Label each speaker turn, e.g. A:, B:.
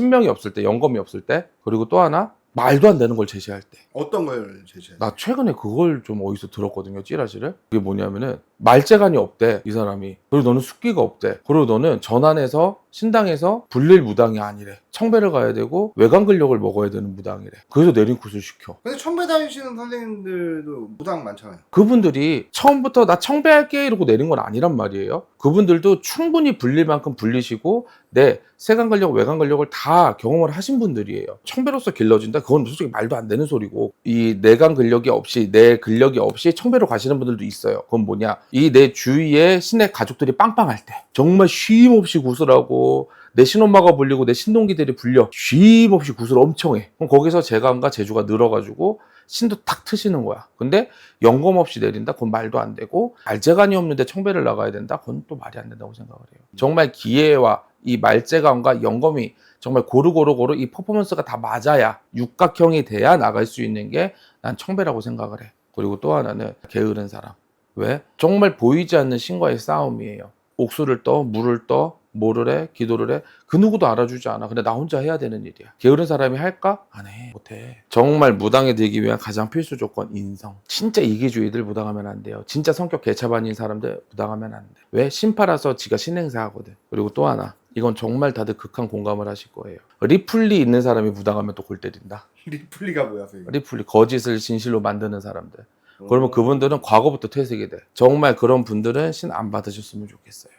A: 신명이 없을 때, 영검이 없을 때, 그리고 또 하나 말도 안 되는 걸 제시할 때.
B: 어떤 걸 제시해요?
A: 나 최근에 그걸 좀 어디서 들었거든요, 찌라시를. 그게 뭐냐면은 말재간이 없대, 이 사람이. 그리고 너는 숙기가 없대. 그리고 너는 전안에서 신당에서 불릴 무당이 아니래. 청배를 가야 되고 외관 근력을 먹어야 되는 무당이래. 그래서 내린 굿을 시켜.
B: 근데 청배 다니시는 선생님들도 무당 많잖아요.
A: 그분들이 처음부터 나 청배할게 이러고 내린 건 아니란 말이에요. 그분들도 충분히 불릴 만큼 불리시고 내 세관 근력, 외관 근력을 다 경험을 하신 분들이에요. 청배로서 길러진다? 그건 솔직히 말도 안 되는 소리고 이 내관 근력이 없이 내 근력이 없이 청배로 가시는 분들도 있어요. 그건 뭐냐? 이 내 주위에 신의 가족들이 빵빵할 때 정말 쉼 없이 구슬하고 내 신엄마가 불리고 내 신동기들이 불려 쉼 없이 구슬 엄청 해. 그럼 거기서 재간과 재주가 늘어가지고 신도 탁 트시는 거야. 근데 영검 없이 내린다? 그건 말도 안 되고 말재간이 없는데 청배를 나가야 된다? 그건 또 말이 안 된다고 생각을 해요. 정말 기회와 이 말재간과 영검이 정말 고루고루고루 이 퍼포먼스가 다 맞아야 육각형이 돼야 나갈 수 있는 게 난 청배라고 생각을 해. 그리고 또 하나는 게으른 사람. 왜? 정말 보이지 않는 신과의 싸움이에요. 옥수를 떠, 물을 떠, 뭐를 해, 기도를 해. 그 누구도 알아주지 않아. 근데 나 혼자 해야 되는 일이야. 게으른 사람이 할까? 안 해. 못해. 정말 무당에 되기 위한 가장 필수 조건, 인성. 진짜 이기주의들 무당하면 안 돼요. 진짜 성격 개차반인 사람들 무당하면 안 돼. 왜? 신파라서 지가 신행사 하거든. 그리고 또 하나. 이건 정말 다들 극한 공감을 하실 거예요. 리플리 있는 사람이 무당하면 또 골 때린다.
B: 리플리가 뭐야, 선생님?
A: 리플리 거짓을 진실로 만드는 사람들. 그러면 그분들은 과거부터 퇴색이 돼. 정말 그런 분들은 신 안 받으셨으면 좋겠어요.